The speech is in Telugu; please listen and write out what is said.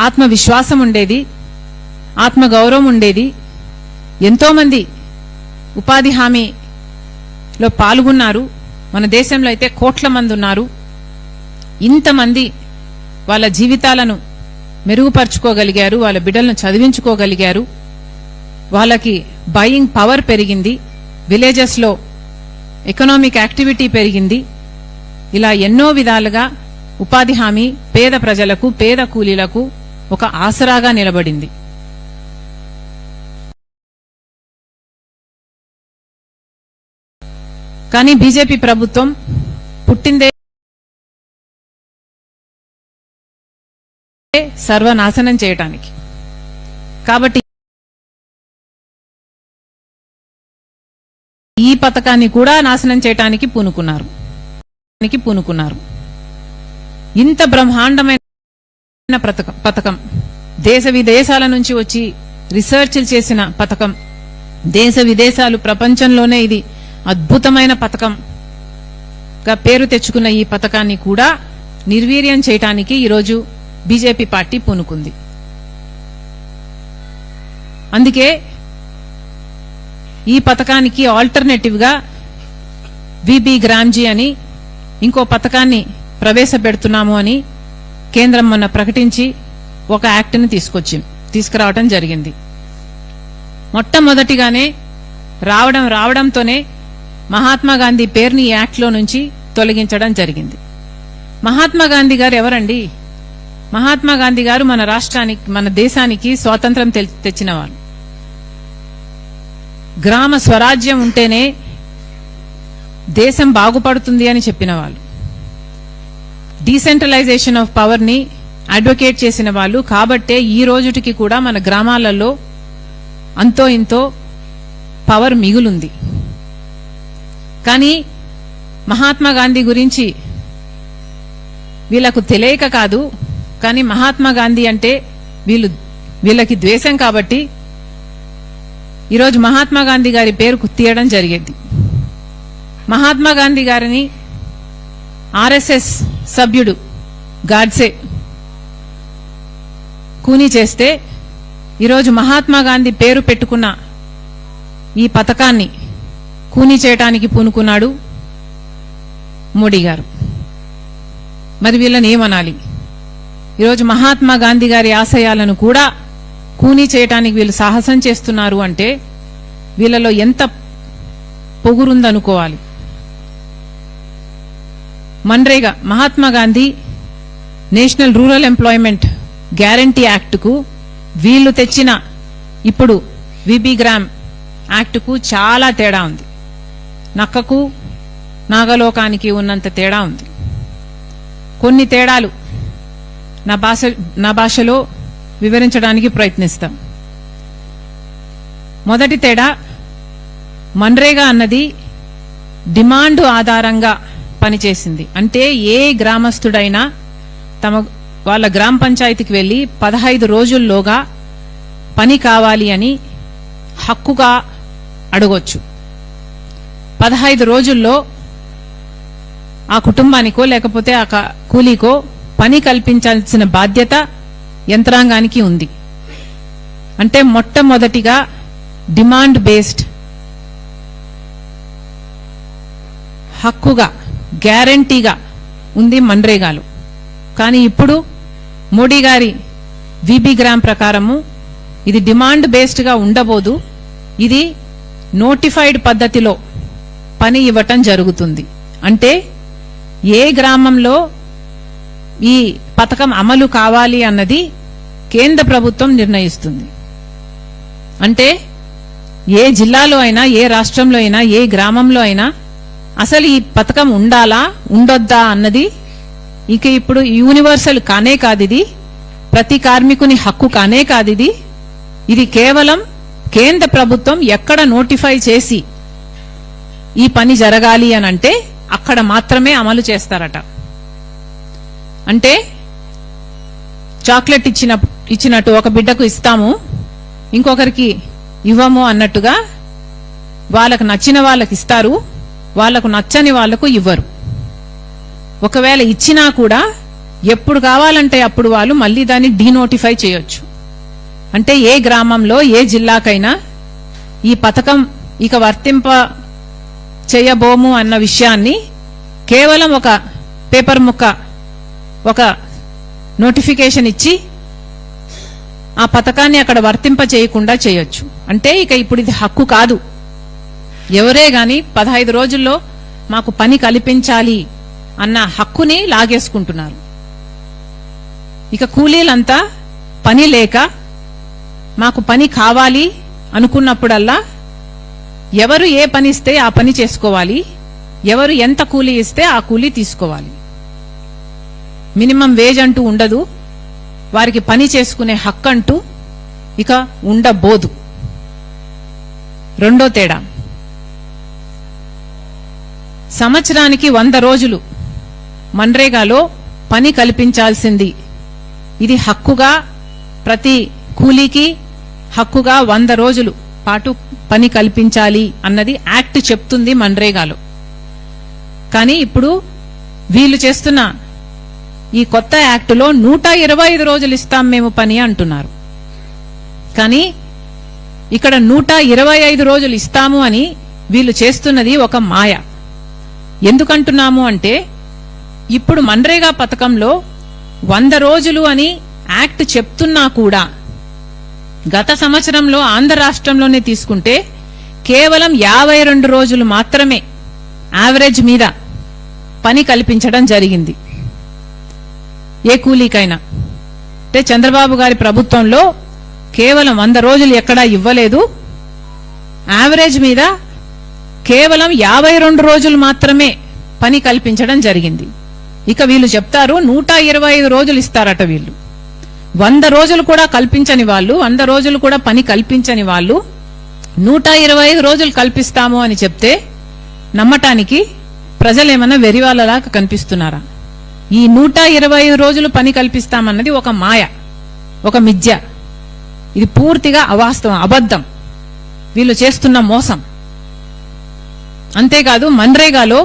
ఆత్మవిశ్వాసం ఉండేది ఆత్మగౌరవం ఉండేది. ఎంతోమంది ఉపాధి హామీలో పాల్గొన్నారు. మన దేశంలో అయితే కోట్ల మంది ఉన్నారు. ఇంతమంది వాళ్ళ జీవితాలను మెరుగుపరుచుకోగలిగారు వాళ్ళ బిడ్డలను చదివించుకోగలిగారు. వాళ్ళకి బయింగ్ పవర్ పెరిగింది. విలేజెస్లో ఎకనామిక్ యాక్టివిటీ పెరిగింది. ఇలా ఎన్నో విధాలుగా ఉపాధి హామీ పేద ప్రజలకు పేద కూలీలకు ఒక ఆసరాగా నిలబడింది. కానీ బీజేపీ ప్రభుత్వం పుట్టిందే సర్వనాశనం చేయటానికి. కాబట్టి ఈ పథకాన్ని కూడా నాశనం చేయటానికి పూనుకున్నారు. పూనుకున్నారు. ఇంత బ్రహ్మాండమైన పథకం. దేశ విదేశాల నుంచి వచ్చి రీసెర్చ్లు చేసిన పథకం. దేశ విదేశాలు ప్రపంచంలోనే ఇది అద్భుతమైన పథకంగా పేరు తెచ్చుకున్న ఈ పథకాన్ని కూడా నిర్వీర్యం చేయటానికి ఈరోజు బీజేపీ పార్టీ పూనుకుంది. అందుకే ఈ పథకానికి ఆల్టర్నేటివ్గా విబి గ్రామ్జీ అని ఇంకో పథకాన్ని ప్రవేశపెడుతున్నాము అని కేంద్రం మొన్న ప్రకటించి ఒక యాక్ట్ని తీసుకొచ్చింది తీసుకురావటం జరిగింది. మొట్టమొదటిగానే రావడం రావడంతోనే మహాత్మా గాంధీ పేరుని ఈ యాక్ట్లో నుంచి తొలగించడం జరిగింది. మహాత్మా గాంధీ గారు ఎవరండి? మహాత్మా గాంధీ గారు మన రాష్ట్రానికి మన దేశానికి స్వాతంత్రం తె- తెచ్చిన వాళ్ళు గ్రామ స్వరాజ్యం ఉంటేనే దేశం బాగుపడుతుంది అని చెప్పిన వాళ్ళు డీసెంట్రలైజేషన్ ఆఫ్ పవర్ని అడ్వకేట్ చేసిన వాళ్ళు కాబట్టే ఈ రోజుటికి కూడా మన గ్రామాలలో అంతో ఇంతో పవర్ మిగులుంది. కానీ మహాత్మా గాంధీ గురించి వీళ్ళకు తెలియక కాదు కానీ మహాత్మా గాంధీ అంటే వీళ్ళు వీళ్ళకి ద్వేషం కాబట్టి ఈరోజు మహాత్మా గాంధీ గారి పేరు తీయడం జరిగేది. మహాత్మా గాంధీ గారిని ఆర్ఎస్ఎస్ సభ్యుడు గాడ్సే కూనీ చేస్తే ఈరోజు మహాత్మా గాంధీ పేరు పెట్టుకున్న ఈ పథకాన్ని కూనీ చేయటానికి పూనుకున్నాడు మోడీ గారు. మరి వీళ్ళని ఏమనాలి? ఈరోజు మహాత్మా గాంధీ గారి ఆశయాలను కూడా కూనీ చేయటానికి వీళ్ళు సాహసం చేస్తున్నారు అంటే వీళ్ళలో ఎంత పొగురుందనుకోవాలి? MNREGA Mahatma Gandhi national rural employment guarantee యాక్ట్కు వీళ్ళు తెచ్చిన ఇప్పుడు విబి గ్రామ్ యాక్ట్కు చాలా తేడా ఉంది. నక్కకు నాగలోకానికి ఉన్నంత తేడా ఉంది. కొన్ని తేడాలు నా భాష నా భాషలో వివరించడానికి ప్రయత్నిస్తాం. మొదటి తేడా మన్రేగా అన్నది డిమాండ్ ఆధారంగా పనిచేసింది. అంటే ఏ గ్రామస్తుడైనా తమ వాళ్ళ గ్రామ పంచాయతీకి వెళ్ళి పదహైదు రోజుల్లోగా పని కావాలి అని హక్కుగా అడగొచ్చు. పదహైదు రోజుల్లో ఆ కుటుంబానికో లేకపోతే ఆ కూలీకో పని కల్పించాల్సిన బాధ్యత యంత్రాంగానికి ఉంది. అంటే మొట్టమొదటిగా డిమాండ్ బేస్డ్ హక్కుగా గ్యారంటీగా ఉంది మన్రేగాలు. కానీ ఇప్పుడు మోడీ గారి విబి గ్రామ్ ప్రకారము ఇది డిమాండ్ బేస్డ్గా ఉండబోదు. ఇది నోటిఫైడ్ పద్ధతిలో పని ఇవ్వటం జరుగుతుంది. అంటే ఏ గ్రామంలో ఈ పథకం అమలు కావాలి అన్నది కేంద్ర ప్రభుత్వం నిర్ణయిస్తుంది. అంటే ఏ జిల్లాలో అయినా ఏ రాష్ట్రంలో అయినా ఏ గ్రామంలో అయినా అసలు ఈ పథకం ఉండాలా? ఉండొద్దా అన్నది ఇక ఇప్పుడు యూనివర్సల్ కానే కాదు ఇది. ప్రతి కార్మికుని హక్కు కానే కాదు ఇది. ఇది కేవలం కేంద్ర ప్రభుత్వం ఎక్కడ నోటిఫై చేసి ఈ పని జరగాలి అని అంటే అక్కడ మాత్రమే అమలు చేస్తారట. అంటే చాక్లెట్ ఇచ్చిన ఇచ్చినట్టు ఒక బిడ్డకు ఇస్తాము ఇంకొకరికి ఇవ్వము అన్నట్టుగా వాళ్ళకు నచ్చిన వాళ్ళకి ఇస్తారు వాళ్ళకు నచ్చని వాళ్ళకు ఇవ్వరు. ఒకవేళ ఇచ్చినా కూడా ఎప్పుడు కావాలంటే అప్పుడు వాళ్ళు మళ్ళీ దాన్ని డీనోటిఫై చేయొచ్చు. అంటే ఏ గ్రామంలో ఏ జిల్లాకైనా ఈ పథకం ఇక వర్తింప చేయబోము అన్న విషయాన్ని కేవలం ఒక పేపర్ ముక్క ఒక నోటిఫికేషన్ ఇచ్చి ఆ పథకాన్ని అక్కడ వర్తింప చేయకుండా చేయొచ్చు. అంటే ఇక ఇప్పుడు ఇది హక్కు కాదు. ఎవరే గాని పదహైదు రోజుల్లో మాకు పని కల్పించాలి అన్న హక్కుని లాగేసుకుంటున్నారు. ఇక కూలీలంతా పని లేక మాకు పని కావాలి అనుకున్నప్పుడల్లా ఎవరు ఏ పని ఇస్తే ఆ పని చేసుకోవాలి ఎవరు ఎంత కూలీ ఇస్తే ఆ కూలీ తీసుకోవాలి. మినిమం వేజ్ అంటూ ఉండదు వారికి పని చేసుకునే హక్కు అంటూ ఇక ఉండబోదు. రెండో తేడా. సంవత్సరానికి వంద రోజులు మన్రేగాలో పని కల్పించాల్సింది. ఇది హక్కుగా ప్రతి కూలీకి హక్కుగా వంద రోజులు పాటు పని కల్పించాలి అన్నది యాక్ట్ చెప్తుంది మన్రేగాలో. కానీ ఇప్పుడు వీళ్ళు చేస్తున్న ఈ కొత్త యాక్టులో నూట ఇరవై ఐదు రోజులు ఇస్తాం మేము పని అంటున్నారు. కానీ ఇక్కడ నూట ఇరవై ఐదు రోజులు ఇస్తాము అని వీళ్ళు చేస్తున్నది ఒక మాయ. ఎందుకంటున్నాము అంటే ఇప్పుడు మన్రేగా పథకంలో వంద రోజులు అని యాక్ట్ చెప్తున్నా కూడా గత సంవత్సరంలో ఆంధ్ర రాష్ట్రంలోనే తీసుకుంటే కేవలం యాభై రెండు రోజులు మాత్రమే యావరేజ్ మీద పని కల్పించడం జరిగింది. ఏ కూలీకైనా. అంటే చంద్రబాబు గారి ప్రభుత్వంలో కేవలం వంద రోజులు ఎక్కడా ఇవ్వలేదు. యావరేజ్ మీద కేవలం యాభై రెండు రోజులు మాత్రమే పని కల్పించడం జరిగింది. ఇక వీళ్ళు చెప్తారు నూట ఇరవై ఐదు రోజులు ఇస్తారట వీళ్ళు. వంద రోజులు కూడా కల్పించని వాళ్ళు వంద రోజులు కూడా పని కల్పించని వాళ్ళు నూట ఇరవై ఐదు రోజులు కల్పిస్తాము అని చెప్తే నమ్మటానికి ప్రజలేమన్నా వెరివాళ్ళలాగా కనిపిస్తున్నారా? ఈ నూట ఇరవై ఐదు రోజులు పని కల్పిస్తామన్నది ఒక మాయ ఒక మిథ్య. ఇది పూర్తిగా అవాస్తవం అబద్ధం. వీళ్ళు చేస్తున్న మోసం. అంతేకాదు మన్రేగాలో